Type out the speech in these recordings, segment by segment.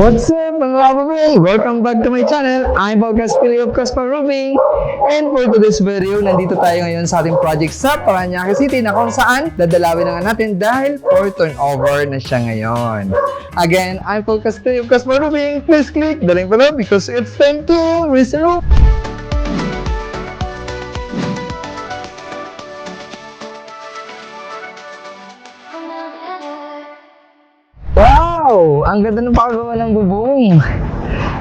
What's up mga kababing? Welcome back to my channel. I'm Podcast Pili of Cospa Rubing. And for today's video, nandito tayo ngayon sa ating project sa Paranaque City na kung saan dadalawin na nga natin dahil for turnover na siya ngayon. Again, I'm Podcast Pili of Cospa Rubing. Please click the link below because it's time to. Wow! Ang ganda ng pakagawa ng bubong.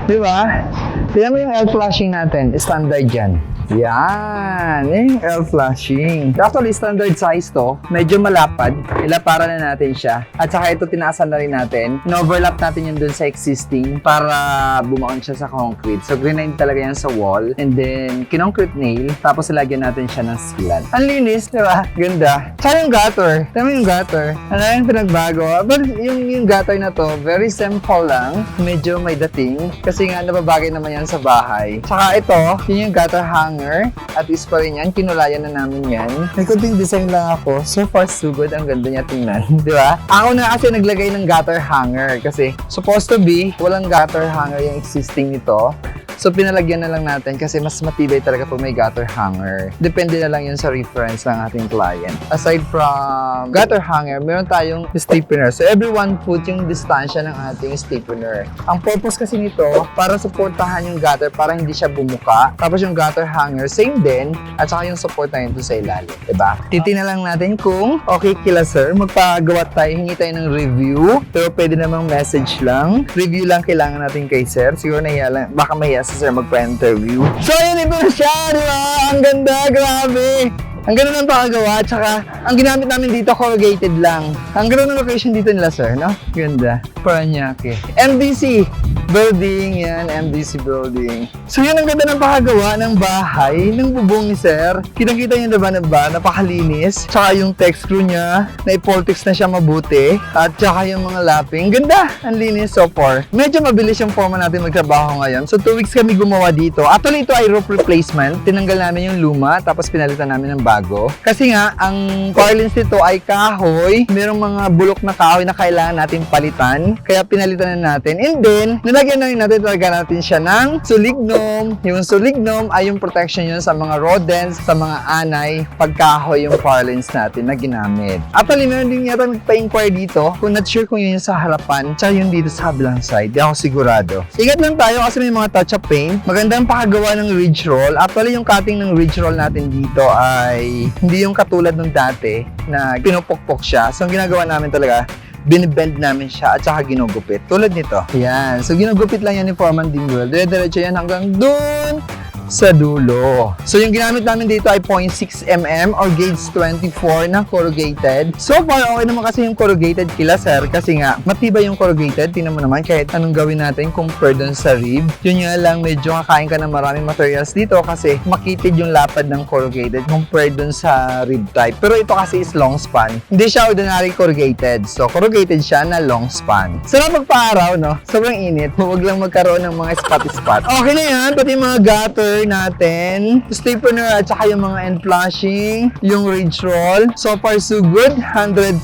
Di ba? Tignan mo yung L flashing natin. Standard yan. Yan. Yung L flashing. Actually, standard size to. Medyo malapad. Ilapara na natin siya. At saka ito, tinaasan na rin natin. In-overlap natin yun dun sa existing para bumaon siya sa concrete. So, grenade talaga yan sa wall. And then, kinoncrete nail. Tapos, ilagyan natin siya ng sealant. Ang linis, di ba? Ganda. Tsaka yung gutter. Tama yung gutter. Ano yung pinagbago? But yung, yung gutter na to, very simple lang. Medyo may dating. Kasi nga, nababagay naman yan sa bahay. Tsaka ito, yun yung gutter hanger. At is pa rin yan. Kinulayan na namin yan. May kunting design lang ako. So far, so good. Ang ganda niya tingnan. Di ba? Ako na kasi naglagay ng gutter hanger. Kasi supposed to be, walang gutter hanger yung existing nito. So, pinalagyan na lang natin kasi mas matibay talaga pag may gutter hanger. Depende na lang yun sa reference ng ating client. Aside from gutter hanger, meron tayong stiffener. So, every one foot yung distansya ng ating stiffener. Ang purpose kasi nito, para supportahan yung gutter para hindi siya bumuka. Tapos yung gutter hanger, same din. At saka yung support na ito sa ilalim. Diba? Titina lang natin kung okay kila sir. Magpagawa tayo, hingi tayo ng review. Pero pwede namang message lang. Review lang kailangan natin kay sir. Siguro nahiya lang, baka mahiya si sir magpa-interview. So, yun ito siya, di ba? Ang ganda, grabe. Ang ganda ng pakagawa, tsaka ang ginamit namin dito, corrugated lang. Ang ganda ng location dito nila, sir, no? Ganda. Paranaque. MDC building, yan, MDC building. So, yan ang ganda ng pakagawa ng bahay, ng bubong ni sir. Kitang-kita niyo na ba na ba? Napakalinis. Tsaka yung texture niya, na-poltex na siya mabuti. At tsaka yung mga lapping. Ganda! Ang linis so far. Medyo mabilis yung forma natin magtrabaho ngayon. So, two weeks kami gumawa dito. Actually, ito ay roof replacement. Tinanggal namin yung luma, tapos pinalitan namin ng bago. Kasi nga, ang parlance nito ay kahoy. Merong mga bulok na kahoy na kailangan natin palitan. Kaya pinalitan na natin. And then, nilagyan na rin natin talaga natin siya ng sulignum. Yung sulignum ay yung protection yun sa mga rodents, sa mga anay, pagkahoy yung parlance natin na ginamit. Actually, meron din yata nagpa-inquire dito kung not sure kung yun yung sa harapan, tsaka yung dito sa kabilang side. Di ako sigurado. Ingat lang tayo kasi may mga touch-up paint. Magandang pakagawa ng ridge roll. Actually, yung cutting ng ridge roll natin dito ay hindi yung katulad ng dati na pinupukpok siya. So, ang ginagawa namin talaga, binibend namin siya at saka ginugupit. Tulad nito. Yan. So, ginugupit lang yan ni Foreman Dingwell. Dire-diretso yan hanggang dun sa dulo. So, yung ginamit namin dito ay 0.6 mm or gauge 24 na corrugated. So far, okay naman kasi yung corrugated kila sir kasi nga, matibay yung corrugated. Tingnan mo naman kahit anong gawin natin compared dun sa rib. Yun nga lang, medyo kakain ka ng maraming materials dito kasi makitid yung lapad ng corrugated compared dun sa rib type. Pero ito kasi is long span. Hindi siya ordinary corrugated. So, corrugated siya na long span. Sarap magpa-araw, no? Sobrang init. Huwag lang magkaroon ng mga spot-spot. Okay na yan. Pati mga gutter natin. Stiffener at saka yung mga end flashing. Yung ridge roll. So far, so good. 100%.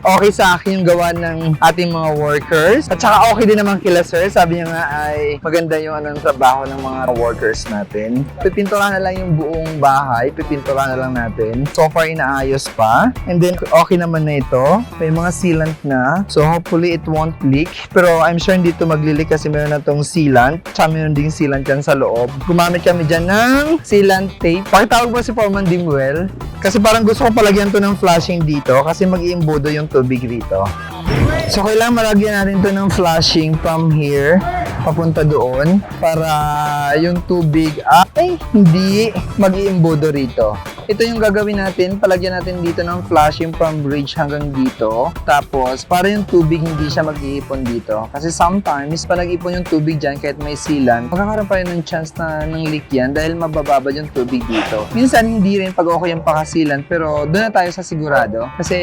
Okay sa akin yung gawa ng ating mga workers. At saka okay din naman kila sir. Sabi niya nga ay maganda yung anong trabaho ng mga workers natin. Pipintura na lang yung buong bahay. Pipintura na lang natin. So far, inaayos pa. And then, okay naman na ito. May mga sealant na. So, hopefully, it won't leak. Pero, I'm sure hindi ito magli-leak kasi meron na itong sealant. Tsaka meron ding sealant yan sa loob. Gumamit kami dyan ng sealant tape. Pakitawag mo si Foreman Dimwell. Kasi parang gusto ko palagyan to ng flashing dito kasi mag-iimbudo yung tubig rito. So, kailangan malagyan natin to ng flashing from here papunta doon para yung tubig ay hindi mag-iimbudo rito. Ito yung gagawin natin, palagyan natin dito ng flashing from bridge hanggang dito. Tapos, para yung tubig hindi siya mag-iipon dito. Kasi sometimes, pag nag-ipon yung tubig dyan, kahit may silan, magkakaroon pa rin ng chance na ng leak yan dahil mabababa yung tubig dito. Minsan, hindi rin pag okay yung pakasilan, pero doon na tayo sa sigurado. Kasi,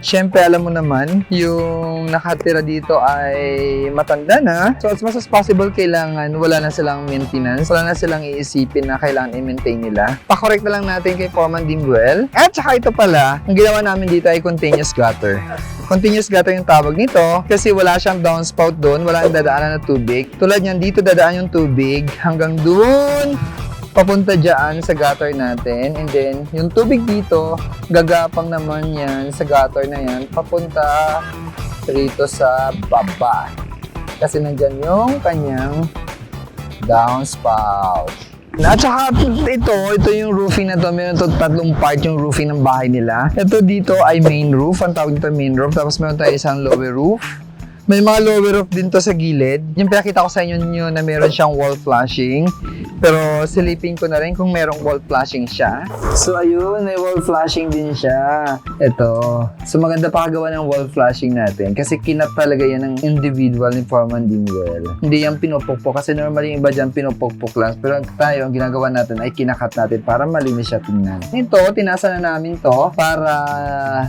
syempre, alam mo naman, yung nakatira dito ay matanda na. So, as much as possible, kailangan wala na silang maintenance, wala na silang iisipin na kailangan i-maintain nila. Pa-correct na lang natin kay Foreman Dimwell. At saka ito pala, ang ginawa namin dito ay continuous gutter. Continuous gutter yung tawag nito kasi wala siyang downspout doon, wala ang dadaanan na tubig. Tulad niyan, dito dadaan yung tubig hanggang doon papunta dyan sa gutter natin. And then, yung tubig dito, gagapang naman yan sa gutter na yan, papunta rito sa baba. Kasi nandyan yung kanyang downspout. At saka ito, ito yung roofing na to. Meron to tatlong part yung roofing ng bahay nila. Ito dito ay main roof. Ang tawag dito main roof. Tapos meron tayo isang lower roof. May mga lower roof din to sa gilid. Yung pinakita ko sa inyo nyo na meron siyang wall flashing. Pero silipin ko na rin kung merong wall flashing siya. So ayun, may wall flashing din siya. Ito. So maganda pa kagawa ng wall flashing natin. Kasi kinat talaga yan ng individual ni Foreman Dingwell. Hindi yan pinupukpok. Kasi normally yung iba dyan pinupukpok lang. Pero tayo, ang ginagawa natin ay kinakat natin para malinis siya tingnan. Ito, tinasa na namin to para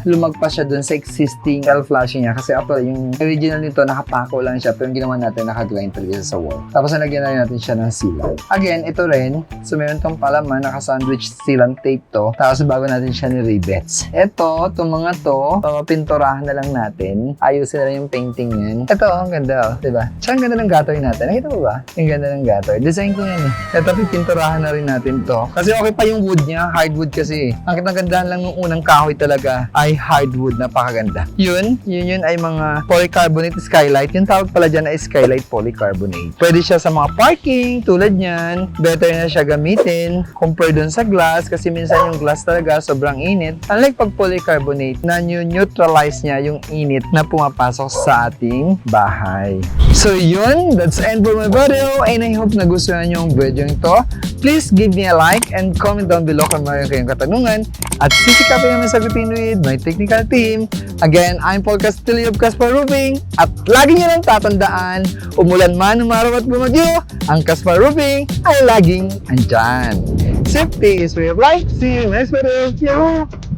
lumagpas siya dun sa existing wall flashing niya. Kasi actually, yung original nito, nakapako lang siya. Pero yung ginawa natin, nakagrind talaga sa wall. Tapos nalagyan na natin siya ng sealant. Again, ito rin. So, meron tong palaman, naka-sandwich sealant tape to. Tapos bago natin siya ni-rivets. Ito, itong mga to, papapinturahan na lang natin. Ayusin na rin yung painting yan. Ito, ang ganda, oh, diba? Tsaka ang ganda ng gatoy natin. Nakita mo ba? Ang ganda ng gatoy. Design ko yan eh. Ito, pipinturahan na rin natin to. Kasi okay pa yung wood niya, hardwood kasi. Ang kagandahan lang ng unang kahoy talaga ay hardwood, napakaganda. Yun, yun yun ay mga polycarbonate skylight. Yung tawag pala dyan ay skylight polycarbonate. Pwede siya sa mga parking, tulad niyan. Better na siya gamitin compare dun sa glass kasi minsan yung glass talaga sobrang init. Unlike pag polycarbonate, na neutralize niya yung init na pumapasok sa ating bahay. So yun, that's end for my video and I hope nagustuhan niyo yung video nito. Please give me a like and comment down below kung mayroon kayong katanungan at sisikapin namin sagutin with my technical team. Again, I'm Paul Castillo of Caspar Roofing at lagi niyo lang tatandaan, umulan man, umaraw at bumagyo, ang Caspar Roofing ay laging andyan. Safety is way of life. See you next video. Yo!